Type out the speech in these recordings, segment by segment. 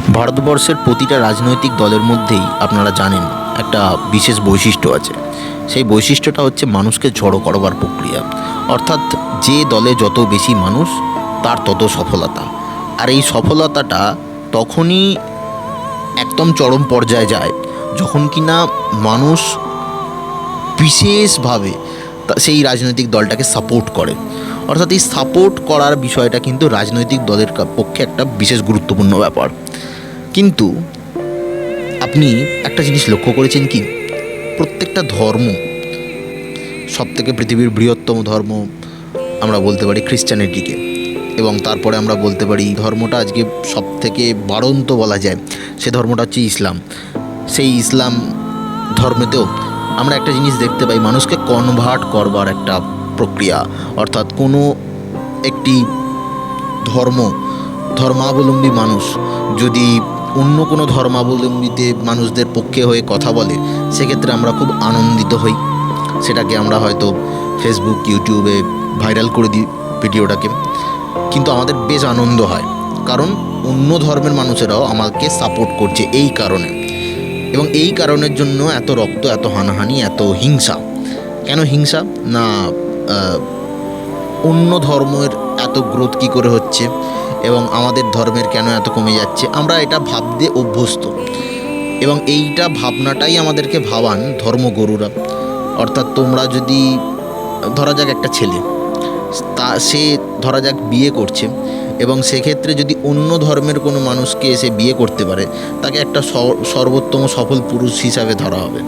ভারতবর্ষের প্রতিটা রাজনৈতিক দলের মধ্যেই আপনারা জানেন একটা বিশেষ বৈশিষ্ট্য আছে। সেই বৈশিষ্ট্যটা হচ্ছে মানুষকে জড়ো করবার প্রক্রিয়া। অর্থাৎ যে দলে যত বেশি মানুষ, তার তত সফলতা। আর এই সফলতাটা তখনই একদম চরম পর্যায়ে যায় যখন কিনা মানুষ বিশেষভাবে সেই রাজনৈতিক দলটাকে সাপোর্ট করে। অর্থাৎ এই সাপোর্ট করার বিষয়টা কিন্তু রাজনৈতিক দলের পক্ষে একটা বিশেষ গুরুত্বপূর্ণ ব্যাপার। কিন্তু আপনি একটা জিনিস লক্ষ্য করেছেন কি? প্রত্যেকটা ধর্ম সব থেকে পৃথিবীর বৃহত্তম ধর্ম আমরা বলতে পারি খ্রিস্টানিটিকে এবং তারপরে আমরা বলতে পারি ধর্মটা আজকে সব থেকে বাড়ন্ত বলা যায়, সে ধর্মটা হচ্ছে ইসলাম। সেই ইসলাম ধর্মেতেও আমরা একটা জিনিস দেখতে পাই, মানুষকে কনভার্ট করবার একটা প্রক্রিয়া। অর্থাৎ কোনো একটি ধর্ম, ধর্মাবলম্বী মানুষ যদি অন্য কোনো ধর্মাবলম্বীতে মানুষদের পক্ষে হয়ে কথা বলে, সেক্ষেত্রে আমরা খুব আনন্দিত হই। সেটাকে আমরা হয়তো ফেসবুক ইউটিউবে ভাইরাল করে দিই ভিডিওটাকে। কিন্তু আমাদের বেশ আনন্দ হয়, কারণ অন্য ধর্মের মানুষেরাও আমাকে সাপোর্ট করছে এই কারণে। এবং এই কারণের জন্য এত রক্ত, এত হানাহানি, এত হিংসা। কেন হিংসা? না অন্য ধর্মের এত গ্রোথ কী করে হচ্ছে? এবং আমাদের ধর্মের কেন এত কমে যাচ্ছে? আমরা এটা ভাবতে অভ্যস্ত। এবং এইটা ভাবনাটাই আমাদেরকে ভাবান ধর্মগুরুরা। অর্থাৎ তোমরা যদি, ধরা যাক একটা ছেলে, তা, সে ধরা যাক বিয়ে করছে এবং সেক্ষেত্রে যদি অন্য ধর্মের কোনো মানুষকে এসে বিয়ে করতে পারে, তাকে একটা সর্বোত্তম সফল পুরুষ হিসাবে ধরা হবে।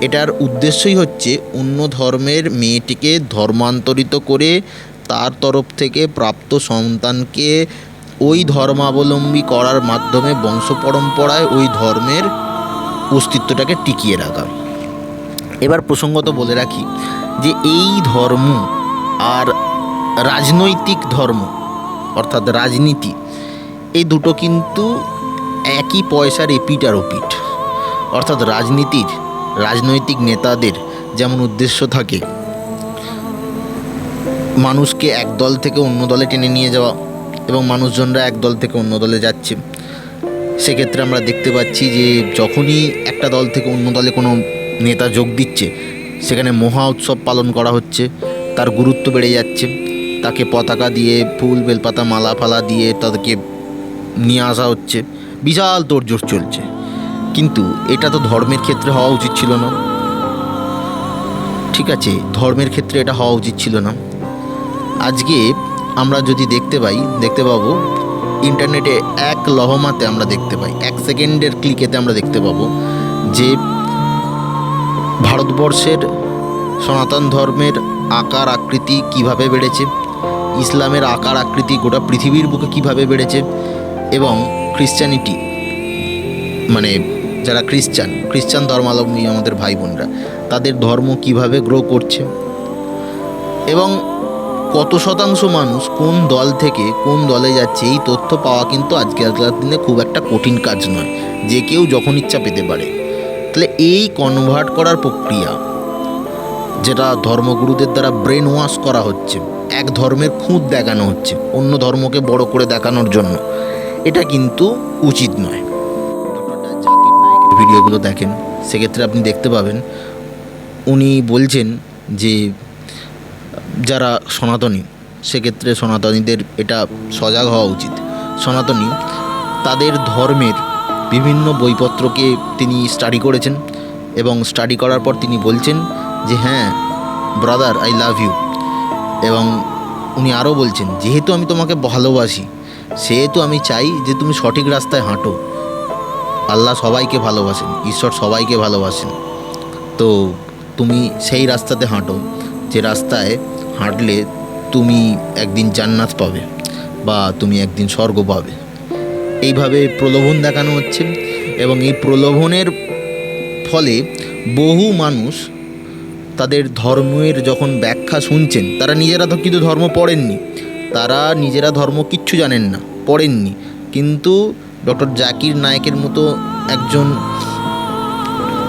এটার উদ্দেশ্যই হচ্ছে অন্য ধর্মের মেয়েটিকে ধর্মান্তরিত করে তার তরফ থেকে প্রাপ্ত সন্তানকে ওই ধর্মাবলম্বী করার মাধ্যমে বংশ পরম্পরায় ওই ধর্মের অস্তিত্বটাকে টিকিয়ে রাখা। এবার প্রসঙ্গত বলে রাখি যে এই ধর্ম আর রাজনৈতিক ধর্ম, অর্থাৎ রাজনীতি, এই দুটো কিন্তু একই পয়সার এপিট আর ওপিট অর্থাৎ রাজনীতির, রাজনৈতিক নেতাদের যেমন উদ্দেশ্য থাকে মানুষকে এক দল থেকে অন্য দলে টেনে নিয়ে যাওয়া এবং মানুষজনরা এক দল থেকে অন্য দলে যাচ্ছে। সেক্ষেত্রে আমরা দেখতে পাচ্ছি যে যখনই একটা দল থেকে অন্য দলে কোনো নেতা যোগ দিচ্ছে, সেখানে মহা উৎসব পালন করা হচ্ছে, তার গুরুত্ব বেড়ে যাচ্ছে। তাকে পতাকা দিয়ে, ফুল, বেলপাতা, মালা, ফালা দিয়ে তাদেরকে নিয়ে আসা হচ্ছে। বিশাল তোড়জোড় চলছে। কিন্তু এটা তো ধর্মের ক্ষেত্রে হওয়া উচিত ছিল না। ঠিক আছে, ধর্মের ক্ষেত্রে এটা হওয়া উচিত ছিল না। আজকে আমরা যদি দেখতে পাই, দেখতে পাবো ইন্টারনেটে এক লহমাতে আমরা দেখতে পাই, এক সেকেন্ডের ক্লিকেতে আমরা দেখতে পাবো যে ভারতবর্ষের সনাতন ধর্মের আকার, আকৃতি কীভাবে বেড়েছে, ইসলামের আকার, আকৃতি গোটা পৃথিবীর বুকে কীভাবে বেড়েছে এবং খ্রিশ্চানিটি মানে যারা খ্রিস্টান খ্রিস্টান ধর্মাবলম্বী আমাদের ভাই বোনরা, তাদের ধর্ম কীভাবে গ্রো করছে এবং কত শতাংশ মানুষ কোন দল থেকে কোন দলে যাচ্ছে, এই তথ্য পাওয়া কিন্তু আজকালকার দিনে খুব একটা কঠিন কাজ নয়। যে কেউ যখন ইচ্ছা পেতে পারে। তাহলে এই কনভার্ট করার প্রক্রিয়া, যেটা ধর্মগুরুদের দ্বারা ব্রেন ওয়াশ করা হচ্ছে, এক ধর্মের খুঁত দেখানো হচ্ছে, অন্য ধর্মকে বড় করে দেখানোর জন্য, এটা কিন্তু উচিত নয়। ভিডিওগুলো দেখেন, সেক্ষেত্রে আপনি দেখতে পাবেন, উনি বলছেন যে যারা সনাতনী, সেক্ষেত্রে সনাতনীদের এটা সজাগ হওয়া উচিত। সনাতনী তাদের ধর্মের বিভিন্ন বইপত্রকে তিনি স্টাডি করেছেন এবং স্টাডি করার পর তিনি বলছেন যে হ্যাঁ ব্রাদার আই লাভ ইউ এবং উনি আরও বলছেন, যেহেতু আমি তোমাকে ভালোবাসি, সেহেতু আমি চাই যে তুমি সঠিক রাস্তায় হাঁটো। আল্লাহ সবাইকে ভালোবাসেন, ঈশ্বর সবাইকে ভালোবাসেন। তো তুমি সেই রাস্তাতে হাঁটো। যে রাস্তায় হাঁটলে তুমি একদিন জান্নাত পাবে বা তুমি একদিন স্বর্গ পাবে। এইভাবে প্রলোভন দেখানো হচ্ছে এবং এই প্রলোভনের ফলে বহু মানুষ তাদের ধর্মের যখন ব্যাখ্যা শুনছেন, তারা নিজেরা তো কিন্তু ধর্ম পড়েননি, তারা নিজেরা ধর্ম কিচ্ছু জানেন না, পড়েননি। কিন্তু ডক্টর জাকির নায়েকের মতো একজন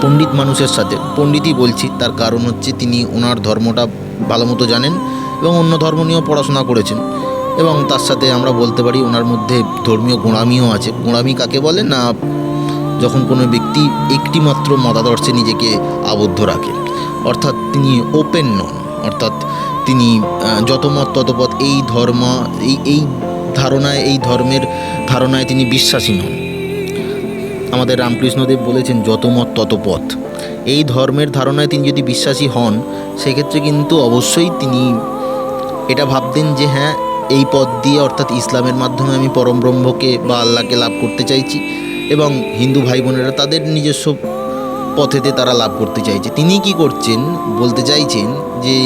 পণ্ডিত মানুষের সাথে। পণ্ডিতই বলছি, তার কারণ হচ্ছে তিনি ওনার ধর্মটা ভালো মতো জানেন এবং অন্য ধর্ম নিয়েও পড়াশোনা করেছেন। এবং তার সাথে আমরা বলতে পারি, ওনার মধ্যে ধর্মীয় গোঁড়ামিও আছে। গোঁড়ামি কাকে বলে? না, যখন কোনো ব্যক্তি একটিমাত্র মতাদর্শে নিজেকে আবদ্ধ রাখে। অর্থাৎ তিনি ওপেন নন। অর্থাৎ তিনি যত মত তত পথ এই ধর্ম, এই এই ধারণায়, এই ধর্মের ধারণায় তিনি বিশ্বাসী নন। আমাদের রামকৃষ্ণদেব বলেছেন, যত মত তত পথ। এই ধর্মের ধারণায় তিনি যদি বিশ্বাসী হন, সেক্ষেত্রে কিন্তু অবশ্যই তিনি এটা ভাবতেন যে হ্যাঁ এই পথ দিয়ে অর্থাৎ ইসলামের মাধ্যমে আমি পরম ব্রহ্মকে বা আল্লাহকে লাভ করতে চাইছি এবং হিন্দু ভাই বোনেরা তাদের নিজস্ব পথেতে তারা লাভ করতে চাইছে। তিনি কি করছেন, বলতে চাইছেন যে,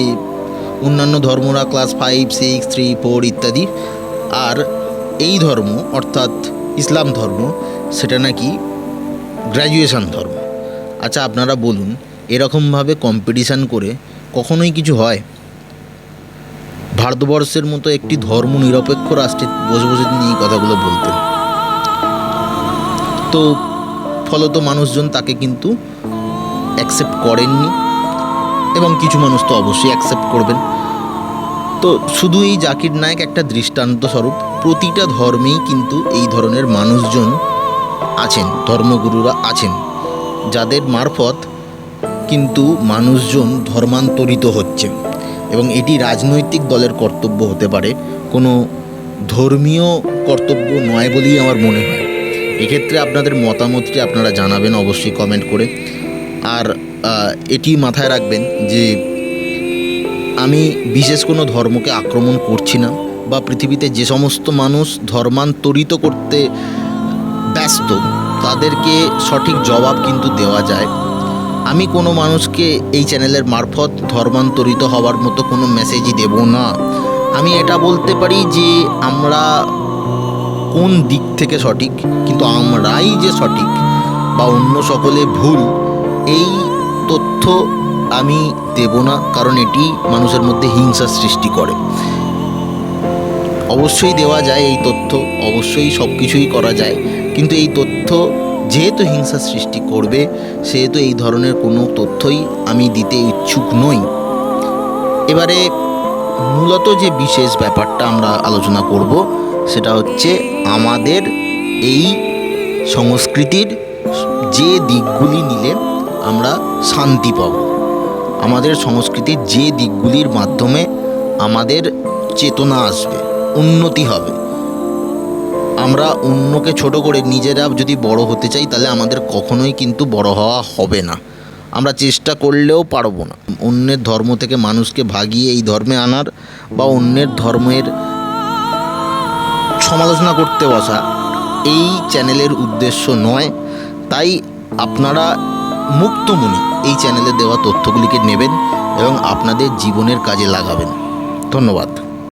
অন্যান্য ধর্মরা class five six three four ইত্যাদি, আর এই ধর্ম অর্থাৎ ইসলাম ধর্ম, সেটা নাকি গ্র্যাজুয়েশন ধর্ম। আচ্ছা আপনারা বলুন, এরকমভাবে কম্পিটিশান করে কখনোই কিছু হয়? ভারতবর্ষের মতো একটি ধর্ম নিরপেক্ষ রাষ্ট্রে বসে বসে তিনি এই কথাগুলো বলতেন। তো, ফলত মানুষজন তাকে কিন্তু অ্যাকসেপ্ট করেননি এবং কিছু মানুষ তো অবশ্যই অ্যাকসেপ্ট করবেন। তো, শুধু এই জাকির নায়ক একটা দৃষ্টান্ত স্বরূপ প্রতিটা ধর্মেই কিন্তু এই ধরনের মানুষজন আছেন, ধর্মগুরুরা আছেন, যাদের মারফত কিন্তু মানুষজন ধর্মান্তরিত হচ্ছে এবং এটি রাজনৈতিক দলের কর্তব্য হতে পারে, কোনো ধর্মীয় কর্তব্য নয় বলেই আমার মনে হয়। এক্ষেত্রে আপনাদের মতামতটি আপনারা জানাবেন অবশ্যই কমেন্ট করে। আর এটি মাথায় রাখবেন যে আমি বিশেষ কোনো ধর্মকে আক্রমণ করছি না বা পৃথিবীতে যে সমস্ত মানুষ ধর্মান্তরিত করতে ব্যস্ত, তাদেরকে সঠিক জবাব কিন্তু দেওয়া যায়। আমি কোনো মানুষকে এই চ্যানেলের মারফত ধর্মান্তরিত হওয়ার মতো কোনো মেসেজই দেব না। আমি এটা বলতে পারি যে, আমরা কোন দিক থেকে সঠিক, কিন্তু আমরাই যে সঠিক বা অন্য সকলে ভুল, এই তথ্য আমি দেব না, কারণ এটি মানুষের মধ্যে হিংসা সৃষ্টি করে। অবশ্যই দেওয়া যায় এই তথ্য, অবশ্যই সব কিছুই করা যায়। কিন্তু এই তথ্য যেহেতু হিংসা সৃষ্টি করবে, সেহেতু এই ধরনের কোনো তথ্যই আমি দিতে ইচ্ছুক নই। এবারে মূলত যে বিশেষ ব্যাপারটা আমরা আলোচনা করব, সেটা হচ্ছে আমাদের এই সংস্কৃতির যে দিকগুলি নিলে আমরা শান্তি পাব। আমাদের সংস্কৃতির যে দিকগুলির মাধ্যমে আমাদের চেতনা আসবে, উন্নতি হবে। আমরা অন্যকে ছোট করে নিজেরা যদি বড় হতে চাই, তাহলে আমাদের কখনোই কিন্তু বড় হওয়া হবে না। আমরা চেষ্টা করলেও পারব না। অন্যের ধর্ম থেকে মানুষকে ভাগিয়ে এই ধর্মে আনার বা অন্যের ধর্মের সমালোচনা করতে বসা, এই চ্যানেলের উদ্দেশ্য নয়। তাই আপনারা মুক্তমণি এই চ্যানেলে দেওয়া তথ্যগুলিকে নেবেন এবং আপনাদের জীবনের কাজে লাগাবেন। ধন্যবাদ।